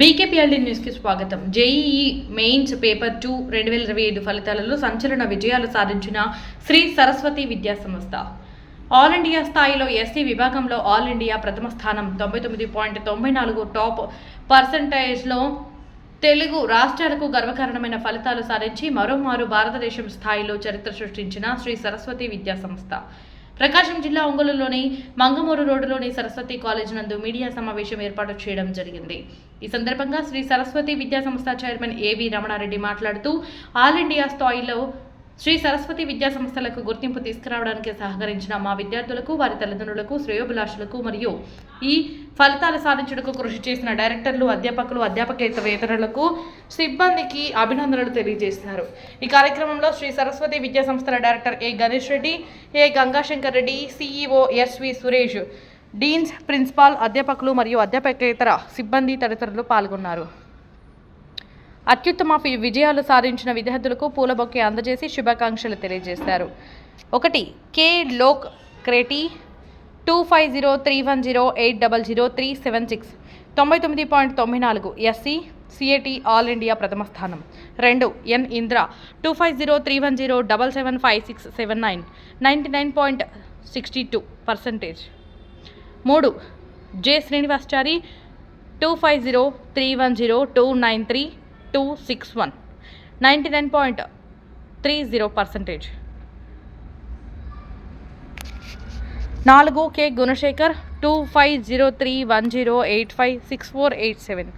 బీకేపీఎల్డీ న్యూస్కి స్వాగతం. JEE mains paper two రెండు వేల ఇరవై ఐదు ఫలితాలలో సంచలన విజయాలు సాధించిన శ్రీ సరస్వతి విద్యా సంస్థ. ఆల్ ఇండియా స్థాయిలో ఎస్సీ విభాగంలో ఆల్ ఇండియా ప్రథమ స్థానం. తొంభై తొమ్మిది పాయింట్ తొంభై నాలుగు టాప్ పర్సంటేజ్లో తెలుగు రాష్ట్రాలకు గర్వకారణమైన ఫలితాలు సాధించి మరోమారు భారతదేశం స్థాయిలో చరిత్ర సృష్టించిన శ్రీ సరస్వతి విద్యా సంస్థ. ప్రకాశం జిల్లా ఒంగోలులోని మంగమూరు రోడ్డులోని సరస్వతి కాలేజ్ నందు మీడియా సమావేశం ఏర్పాటు చేయడం జరిగింది. ఈ సందర్భంగా శ్రీ సరస్వతి విద్యా సంస్థ చైర్మన్ ఏవి రమణారెడ్డి మాట్లాడుతూ ఆల్ ఇండియా స్థాయిలో శ్రీ సరస్వతి విద్యా సంస్థలకు గుర్తింపు తీసుకురావడానికి సహకరించిన మా విద్యార్థులకు వారి తల్లిదండ్రులకు శ్రేయోభిలాషులకు మరియు ఈ ఫలితాలు సాధించుటకు కృషి చేసిన డైరెక్టర్లు అధ్యాపకులు అధ్యాపకేతరేతరులకు సిబ్బందికి అభినందనలు తెలియజేశారు ఈ కార్యక్రమంలో శ్రీ సరస్వతి విద్యా సంస్థల director A Ganesh Reddy A Gangashankar Reddy CEO SV Suresh deans principal అధ్యాపకులు మరియు అధ్యాపకేతర సిబ్బంది తదితరులు పాల్గొన్నారు. అత్యుత్తమ విజయాలు సాధించిన విద్యార్థులకు పూల అందజేసి శుభాకాంక్షలు తెలియజేశారు ఒకటి కే లోక్ క్రేటీ two five zero three one zero eight double zero three seven six. తొంభై తొమ్మిది పాయింట్ తొంభై నాలుగు ఎస్సీ సిఏటి ఆల్ ఇండియా ప్రథమ స్థానం. రెండు N Indra two five zero three one zero double seven five six seven nine. Ninety nine point sixty two percentage. మూడు J Srinivasachari two five zero three one zero two nine three. Two six one ninety nine point three zero percentage నాలుగు K Gunasekhar two five zero three one zero eight five six four eight seven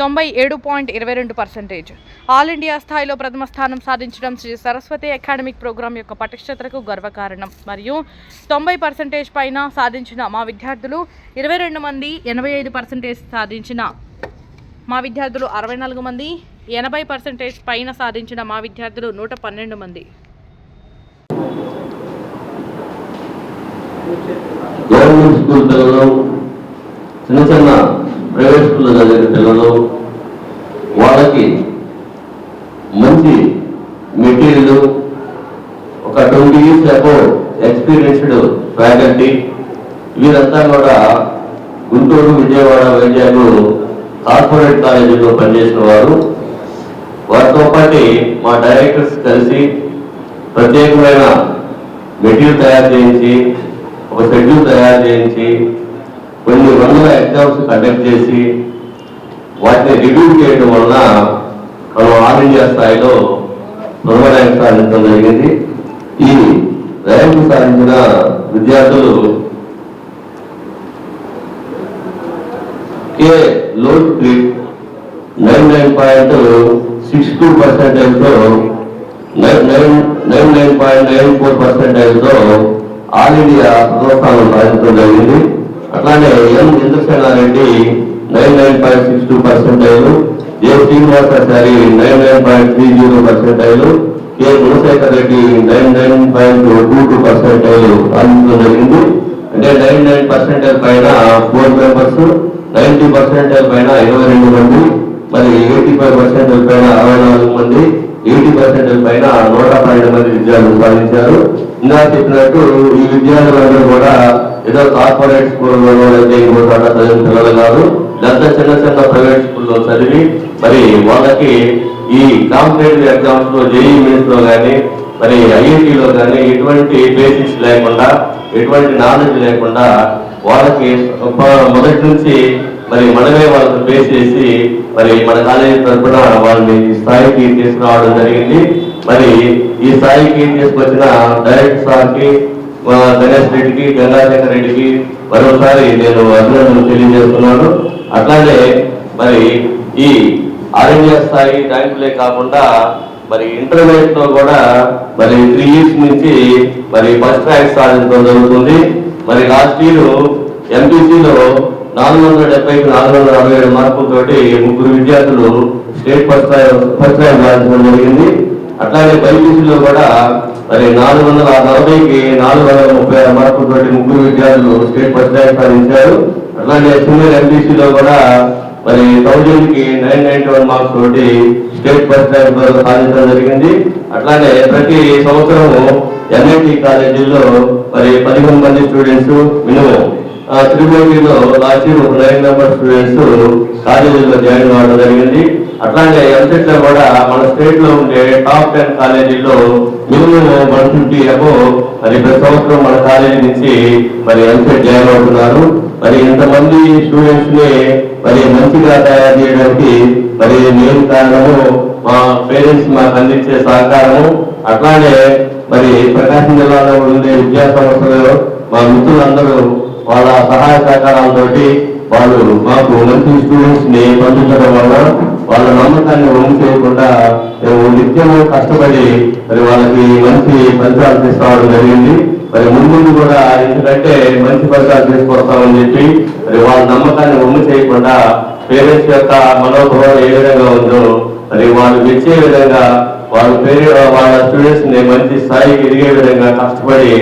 తొంభై ఏడు point ఇరవై రెండు percentage all India స్థాయిలో ప్రథమ స్థానం సాధించడం Shri Saraswati academic programme యొక్క పటిష్టతకు గర్వకారణం. మరియు తొంభై పర్సెంటేజ్ పైన సాధించిన మా విద్యార్థులు ఇరవై రెండు మంది ఎనభై ఐదు పర్సెంటేజ్ సాధించిన మా విద్యార్థులు అరవై నాలుగు మంది ఎనభై పర్సెంటేజ్ పైన సాధించిన మా విద్యార్థులు నూట పన్నెండు మంది. గవర్నమెంట్ స్కూల్ పిల్లలు చిన్న చిన్న ప్రైవేట్ స్కూల్లో చదివిన పిల్లలు వాళ్ళకి మంచి మెటీరియల్ ఒక twenty years above experienced faculty వీరంతా కూడా గుంటూరు విజయవాడ వైజాగ్ కార్పొరేట్ కాలేజీలో పనిచేసిన వారు. వారితో పాటు మా డైరెక్టర్స్ కలిసి ప్రత్యేకమైన మెటీరియల్ తయారు చేయించి ఒక షెడ్యూల్ తయారు చేయించి కొన్ని వందల ఎగ్జామ్స్ కండక్ట్ చేసి వాటిని రివ్యూ చేయడం వలన మనం ఆల్ ఇండియా స్థాయిలో ప్రథమ ర్యాంక్ సాధించడం జరిగింది. ఈ ర్యాంకు సాధించిన విద్యార్థులు K load nine nine point six two పర్సెంటేజ్తో nine nine nine nine point nine four పర్సెంటేజ్తో all India ప్రథమ సాధించడం జరిగింది. అట్లానే M Chandrasenareddy nine nine point six two percentage A Srinivasachari nine nine point three zero percentage K Gunasekhar Reddy nine nine point two two percentage సాధించడం జరిగింది. అంటే nine nine percentage పైన four members ninety percent పైన ఇరవై రెండు మంది మరి eighty five percent పైన అరవై నాలుగు మంది ఎయిటీ పర్సెంట్ పైన నూట పన్నెండు మంది విద్యార్థులు సాధించారు. ఇంకా చెప్పినట్టు ఈ విద్యార్థులందరూ కూడా ఏదో కార్పొరేట్ స్కూల్లో అయితే ఇంకో చోట చదివిన పిల్లలు కాదు. లేదా చిన్న చిన్న ప్రైవేట్ స్కూల్లో చదివి మరి వాళ్ళకి ఈ కాంపిటేటివ్ ఎగ్జామ్స్లో జేఈ మీన్స్లో కానీ మరి ఐఐటిలో కానీ ఎటువంటి బేసిక్స్ లేకుండా ఎటువంటి నాలెడ్జ్ లేకుండా వాళ్ళకి మొదటి నుంచి మరి మనమే వాళ్ళని ఫేస్ చేసి మరి మన కాలేజీ తరఫున వాళ్ళని ఈ స్థాయికి తీసుకురావడం జరిగింది. మరి ఈ స్థాయికి తీసుకొచ్చిన డైరెక్టర్ సార్కి మా గణేష్ రెడ్డికి గంగాశేఖర్ రెడ్డికి మరోసారి నేను అభినందనలు తెలియజేస్తున్నాను. అట్లానే మరి ఈ ఆరోగ్య స్థాయి ర్యాంకులే కాకుండా మరి ఇంటర్మీడియట్లో కూడా మరి త్రీ ఇయర్స్ నుంచి మరి ఫస్ట్ ర్యాంక్ సాధించడం జరుగుతుంది. మరి లాస్ట్ ఇయర్ ఎంపీసీలో నాలుగు వందల డెబ్బైకి నాలుగు వందల అరవై ఏడు మార్కులతోటి ముగ్గురు విద్యార్థులు స్టేట్ ఫస్ట్ ఫస్ట్ ర్యాంక్ సాధించడం జరిగింది. అట్లాగే బైపీసీలో కూడా మరి నాలుగు వందల నలభైకి నాలుగు వందల ముప్పై ఆరు మార్కులతోటి ముగ్గురు విద్యార్థులు స్టేట్ ఫస్ట్ ర్యాంక్ సాధించారు. అట్లాగే సీనియర్ ఎంపీసీలో కూడా మరి థౌజండ్కి నైన్ నైన్టీ వన్ మార్క్స్ తోటి స్టేట్ ఫస్ట్ ర్యాంక్ సాధించడం జరిగింది. అట్లానే ప్రతి సంవత్సరము ఎన్ఐటి కాలేజీలో మరి పదిహేను మంది స్టూడెంట్స్ మినిమం. త్రిమూర్తిలో లాస్ట్ ఇయర్ ఒక నైన్ నెంబర్ స్టూడెంట్స్ కాలేజీలో జాయిన్ అవ్వడం జరిగింది. అట్లాగే ఎంసెట్లో కూడా మన స్టేట్లో ఉండే టాప్ టెన్ కాలేజీలో మినిమం వన్ ఫిఫ్టీ అబో మరి ప్రతి సంవత్సరం మన కాలేజీ నుంచి మరి ఎంసెట్ జాయిన్ అవుతున్నారు. మరి ఇంతమంది స్టూడెంట్స్ని మరి మంచిగా తయారు చేయడానికి మరి మెయిన్ కారణము మా పేరెంట్స్ మాకు అందించే సహకారము. అట్లానే మరి ప్రకాశం జిల్లాలో ఉండే విద్యా సంస్థలు మా మిత్రులందరూ వాళ్ళ సహాయ సహకారాలతోటి వాళ్ళు మాకు మంచి స్టూడెంట్స్ని పంపించడం వల్ల వాళ్ళ నమ్మకాన్ని వమ్ము చేయకుండా మేము నిత్యము కష్టపడి మరి వాళ్ళకి మంచి ఫలితాలు తీసుకోవడం జరిగింది. మరి ముందు కూడా ఎందుకంటే మంచి ఫలితాలు తీసుకొస్తామని చెప్పి మరి వాళ్ళ నమ్మకాన్ని వమ్ము చేయకుండా పేరెంట్స్ యొక్క మనోభావం ఏ విధంగా ఉందో మరి వాళ్ళు మెచ్చే విధంగా వాళ్ళ పేరు వాళ్ళ స్టూడెంట్స్ని మంచి స్థాయికి ఎదిగే విధంగా కష్టపడి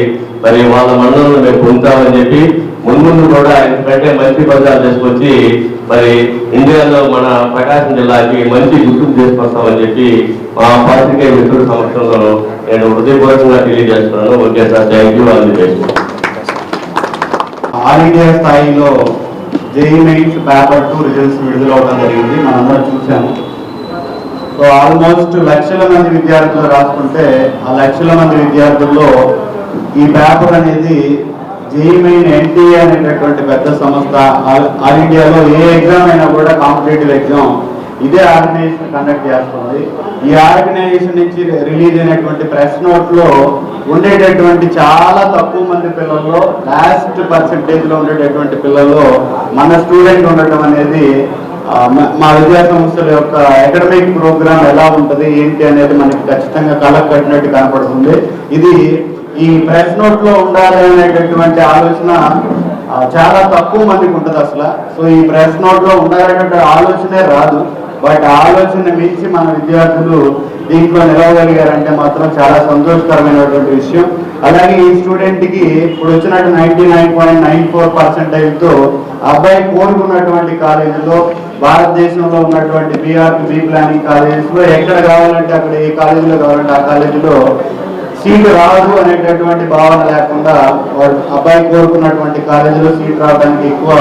మరి వాళ్ళ మండలంలో మేము పొందుతామని చెప్పి ముందు కూడా ఎందుకంటే మంచి ఫలితాలు తీసుకొచ్చి మరి ఇండియాలో మన ప్రకాశం జిల్లాకి మంచి గుర్తింపు తీసుకొస్తామని చెప్పి మా పాత్రికేయ మిత్రుల సమక్షంలో నేను హృదయపూర్వకంగా తెలియజేస్తున్నాను. Okay sir thank you all the all India స్థాయిలో JEE mains paper two results విడుదల అవడం జరిగింది. మనందరం చూసాము సో ఆల్మోస్ట్ లక్షల మంది విద్యార్థులు రాసుకుంటే ఆ లక్షల మంది విద్యార్థుల్లో ఈ పేపర్ అనేది జేఈ ఎన్టీఏ అనేటటువంటి పెద్ద సంస్థ ఆల్ ఇండియాలో ఏ ఎగ్జామ్ అయినా కూడా కాంపిటేటివ్ ఎగ్జామ్. ఇదే ఆర్గనైజేషన్ కండక్ట్ చేస్తుంది. ఈ ఆర్గనైజేషన్ నుంచి రిలీజ్ అయినటువంటి ప్రెస్ నోట్లో ఉండేటటువంటి చాలా తక్కువ మంది పిల్లల్లో లాస్ట్ పర్సెంటేజ్లో ఉండేటటువంటి పిల్లల్లో మన స్టూడెంట్ ఉండటం అనేది మా విద్యా సంస్థల యొక్క అకాడమిక్ ప్రోగ్రామ్ ఎలా ఉంటుంది ఏంటి అనేది మనకి ఖచ్చితంగా కళ్ళకు కట్టినట్టు కనపడుతుంది. ఇది ఈ ప్రెస్ నోట్లో ఉండాలి అనేటటువంటి ఆలోచన చాలా తక్కువ మందికి ఉంటుంది అసలు. సో ఈ ప్రెస్ నోట్లో ఉండాలనే ఆలోచనే రాదు. బట్ ఆలోచన మించి మన విద్యార్థులు దీంట్లో నిలవగలిగారంటే మాత్రం చాలా సంతోషకరమైనటువంటి విషయం. అలాగే ఈ స్టూడెంట్కి ఇప్పుడు వచ్చినట్టు ninety nine point nine four పర్సెంటేజ్తో అబ్బాయి కోరుకున్నటువంటి కాలేజీలో భారతదేశంలో ఉన్నటువంటి బీఆర్ బి ప్లానింగ్ కాలేజెస్లో ఎక్కడ కావాలంటే అక్కడ ఏ కాలేజీలో కావాలంటే ఆ కాలేజీలో సీటు రాదు అనేటటువంటి భావన లేకుండా అబ్బాయి కోరుకున్నటువంటి కాలేజీలో సీట్ రావడానికి ఎక్కువ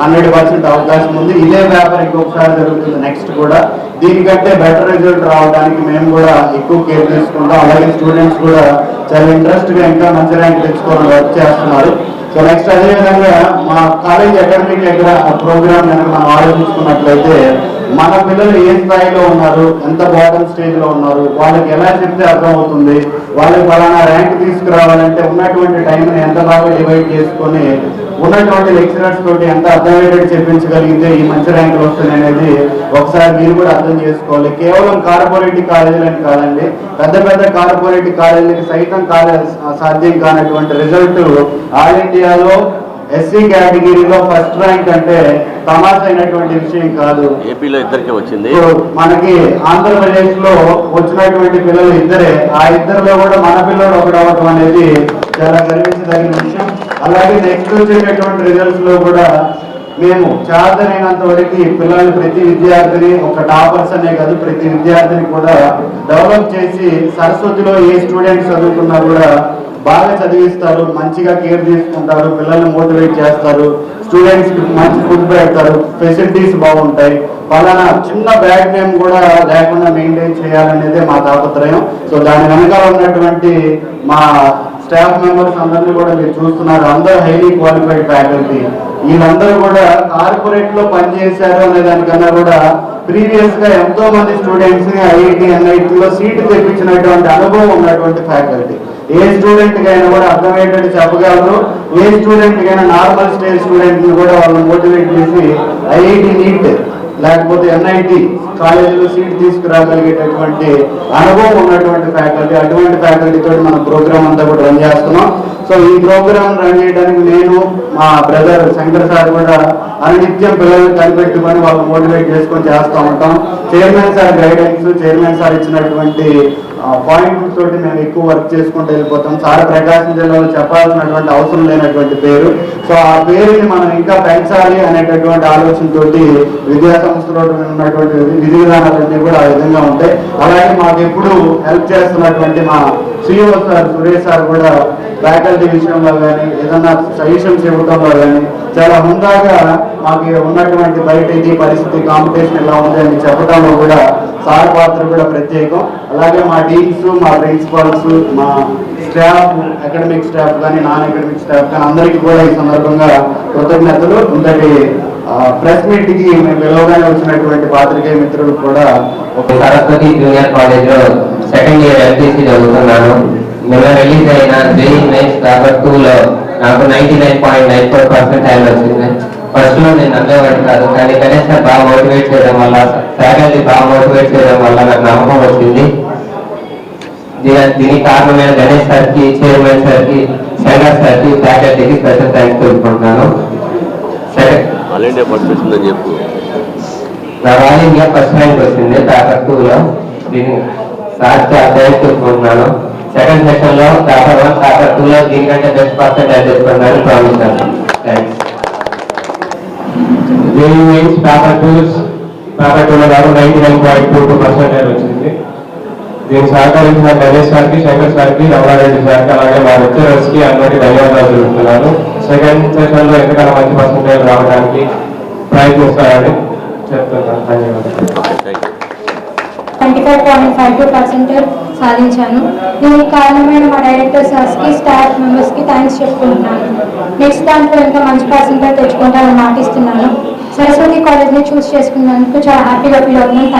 హండ్రెడ్ పర్సెంట్ అవకాశం ఉంది. ఇదే పేపర్ ఇంకొకసారి జరుగుతుంది నెక్స్ట్ కూడా. దీనికంటే బెటర్ రిజల్ట్ రావడానికి మేము కూడా ఎక్కువ కేర్ తీసుకుంటాం. అలాగే స్టూడెంట్స్ కూడా చాలా ఇంట్రెస్ట్గా ఇంకా మంచి ర్యాంక్ తెచ్చుకోవడం వర్క్ చేస్తున్నారు. సో నెక్స్ట్ అదే విధంగా మా కాలేజ్ అకాడమిక్ ప్రోగ్రామ్ కనుక మనం ఆలోచించుకున్నట్లయితే మన పిల్లలు ఏ స్థాయిలో ఉన్నారు ఎంత బాటమ్ స్టేజ్లో ఉన్నారు వాళ్ళకి ఎలా చెప్తే అర్థమవుతుంది వాళ్ళకి ఫలానా ర్యాంక్ తీసుకురావాలంటే ఉన్నటువంటి టైంని ఎంత బాగా డివైడ్ చేసుకొని ఉన్నటువంటి లెక్చరర్స్ తోటి ఎంత అర్థమయ్యేటట్టు చెప్పించగలిగితే ఈ మంచి ర్యాంకులు వస్తున్నాయి అనేది ఒకసారి మీరు కూడా అర్థం చేసుకోవాలి. కేవలం కార్పొరేట్ కాలేజీలని కాదండి పెద్ద పెద్ద కార్పొరేట్ కాలేజీలకి సైతం కాలేజ్ సాధ్యం కానటువంటి రిజల్ట్ ఆల్ ఇండియాలో ఎస్సీ కేటగిరీలో ఫస్ట్ ర్యాంక్ అంటే తమాషైనటువంటి విషయం కాదు. ఏపీలో ఇద్దరికి వచ్చింది. మనకి ఆంధ్రప్రదేశ్లో వచ్చినటువంటి పిల్లలు ఇద్దరే. ఆ ఇద్దరిలో కూడా మన పిల్లలు ఒకటి అవడం అనేది చాలా గర్వించదగిన విషయం. అలాగే నెక్స్ట్ వచ్చేటటువంటి రిజల్ట్స్లో కూడా మేము చాదరైనంత వరకు పిల్లల్ని ప్రతి విద్యార్థిని ఒక టాపర్స్ అనే కాదు ప్రతి విద్యార్థిని కూడా డెవలప్ చేసి సరస్వతిలో ఏ స్టూడెంట్స్ చదువుకున్నా కూడా బాగా చదివిస్తారు మంచిగా కేర్ తీసుకుంటారు పిల్లల్ని మోటివేట్ చేస్తారు స్టూడెంట్స్కి మంచి ఫుడ్ పెడతారు ఫెసిలిటీస్ బాగుంటాయి. పలానా చిన్న బ్యాక్ నేమ్ కూడా లేకుండా మెయింటైన్ చేయాలనేదే మా తాపత్రయం. సో దాని వెనకాల ఉన్నటువంటి మా స్టాఫ్ మెంబర్స్ అందరినీ కూడా మీరు చూస్తున్నారు. అందరూ హైలీ క్వాలిఫైడ్ ఫ్యాకల్టీ వీళ్ళందరూ కూడా కార్పొరేట్లో పనిచేశారు అనే దానికన్నా కూడా ప్రీవియస్గా ఎంతో మంది స్టూడెంట్స్ని ఐఐటి ఎన్ఐటి లో తెప్పించినటువంటి అనుభవం ఉన్నటువంటి ఫ్యాకల్టీ ఏ స్టూడెంట్కి అయినా కూడా అర్థమయ్యేటట్టు చెప్పగలరు. ఏ స్టూడెంట్కి అయినా నార్మల్ స్టేజ్ స్టూడెంట్ని కూడా వాళ్ళని మోటివేట్ చేసి ఐఐటి నీట్ లేకపోతే ఎన్ఐటి కాలేజీలో సీట్ తీసుకురాగలిగేటటువంటి అనుభవం ఉన్నటువంటి ఫ్యాకల్టీ అటువంటి ఫ్యాకల్టీతో మన ప్రోగ్రామ్ అంతా కూడా రన్ చేస్తున్నాం. సో ఈ ప్రోగ్రామ్ రన్ చేయడానికి నేను మా బ్రదర్ శంకర్ సార్ కూడా అనిత్యం పిల్లల్ని కనిపెట్టుకొని వాళ్ళు మోటివేట్ చేసుకొని చేస్తూ ఉంటాం. Chairman sir guidance chairman sir ఇచ్చినటువంటి పాయింట్ తోటి మేము ఎక్కువ వర్క్ చేసుకుంటూ వెళ్ళిపోతాం. సార్ ప్రకాశం జిల్లాలో చెప్పాల్సినటువంటి అవసరం లేనటువంటి పేరు. సో ఆ పేరుని మనం ఇంకా పెంచాలి అనేటటువంటి ఆలోచనతోటి విద్యా సంస్థలో ఉన్నటువంటి విధి విధానాలన్నీ కూడా ఆ విధంగా ఉంటాయి. అలాగే మాకు ఎప్పుడు హెల్ప్ చేస్తున్నటువంటి మా సిఇఓ సార్ సురేష్ సార్ కూడా ఫ్యాకల్టీ విషయంలో కానీ ఏదన్నా సజెషన్స్ ఇవ్వడంలో కానీ చాలా హుందాగా మాకు ఉన్నటువంటి బయట ఇది పరిస్థితి కాంపిటీషన్ ఎలా ఉంది అని చెప్పడంలో కూడా. సార్ పాత్ర కూడా ప్రత్యేకం. అలాగే మా డీన్స్ మా ప్రిన్సిపాల్స్ మా స్టాఫ్ అకాడమిక్ స్టాఫ్ కానీ నాన్ అకాడమిక్ స్టాఫ్ కానీ అందరికీ కూడా ఈ సందర్భంగా కృతజ్ఞతలు. ఇంతటి ప్రెస్ మీట్కి మేము పిలవగానే వచ్చినటువంటి పాత్రికేయ మిత్రులు కూడా ఒక సరస్వతి జూనియర్ కాలేజ్లో సెకండ్ ఇయర్ ఎల్టీసీ చదువుతున్నాను. నిన్న రిలీజ్ అయిన జేఈ మెయిన్స్ పేపర్ టూ నాకు ninety nine point nine four percentile వచ్చింది. ఫస్ట్లో నేను నమ్మేవాడు కాదు. కానీ గణేష్ సార్ బాగా మోటివేట్ చేయడం వల్ల ఫ్యాకల్టీ బాగా మోటివేట్ చేయడం వల్ల నాకు నమ్మకం వచ్చింది. దీని- దీనికి కారణమైన గణేష్ సార్కి చైర్మన్ సార్కి శంకర్ సార్. కి ఫ్యాకల్టీకి స్పెషల్ థ్యాంక్స్ తెలుపుకుంటున్నాను నా వాళ్ళు ఇండియా ఫస్ట్ ర్యాంక్ వచ్చింది పేపర్ టూ లో. దీని సార్ థ్యాంక్స్ సెకండ్ సెక్షన్లో పేపర్ వన్ పేపర్ టూ లో దీనికంటే బెస్ట్ పర్సెంటేజ్ తెచ్చుకున్నాను promise thanks JEE mains paper tools paper టూలో నాకు ninety nine point two two percentage వచ్చింది. దీనికి సహకరించిన గణేష్ సార్కి శంకర్ సార్కి రమణారెడ్డి సార్కి అలాగే మా లెక్చరర్స్కి అందరికీ ధన్యవాదాలు తెలుపుతున్నాను. సెకండ్ సెషన్లో ఎంతకన్నా మంచి పర్సెంటేజ్ రావడానికి ప్రయత్నిస్తారని చెప్తున్నాను. ధన్యవాదాలు. Twenty five point five two percentage సాధించాను. దీనికి కారణమైన మా డైరెక్టర్ సార్స్కి స్టాఫ్ మెంబర్స్కి థ్యాంక్స్ చెప్పుకుంటున్నాను. నెక్స్ట్ దాంట్లో ఇంకా మంచి పర్సెంటేజ్ తెచ్చుకుంటానని మాటిస్తున్నాను. సరస్వతి కాలేజ్ని చూస్ చేసుకున్నందుకు చాలా హ్యాపీగా ఫీల్ అవుతున్నాను